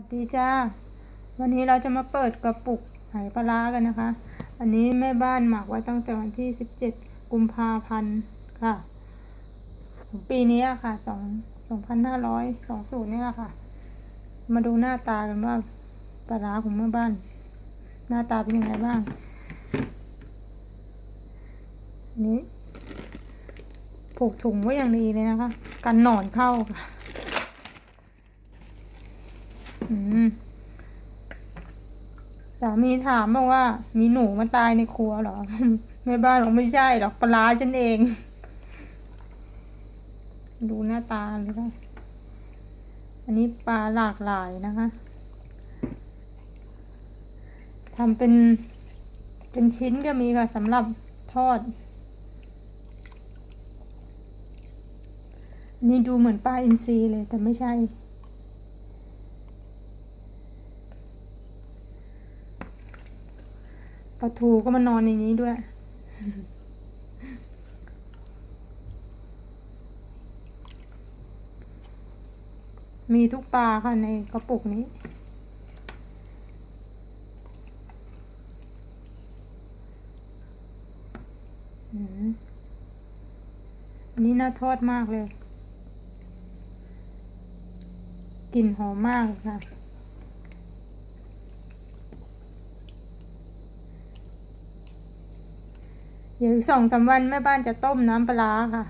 วัสดีจ้า วันนี้เราจะมาเปิดกระปุกไหปลาร้ากันนะคะ อันนี้แม่บ้านหมักไว้ตั้งแต่วันที่สิบเจ็ดกุมภาพันธ์ค่ะ ปีนี้อะค่ะสองสองพันห้าร้อยสองศูนย์นี่แหละค่ะ มาดูหน้าตากันว่าปลาร้าของแม่บ้าน หน้าตาเป็นยังไงบ้าง นี้ผูกถุงไว้อย่างดีเลยนะคะ กันหนอนเข้าค่ะ สามีถามมาว่า มีหนูมาตายในครัวเหรอแม่บ้านบอกไม่ใช่หรอกปลาฉันเอง ดูหน้าตาเลยค่ะอันนี้ปลาหลากหลายนะคะทำเป็นเป็นชิ้นก็มีค่ะสำหรับทอดนนี้ดูเหมือนปลาอินทรีเลยแต่ไม่ใช่ ปลาทูก็มานอนในนี้ด้วย มีทุกปลาค่ะในกระปุกนี้ อันนี้น่าทอดมากเลย กลิ่นหอมมากค่ะ เดี๋ยวอีกสองสามวันแม่บ้านจะต้มน้ำปลาค่ะ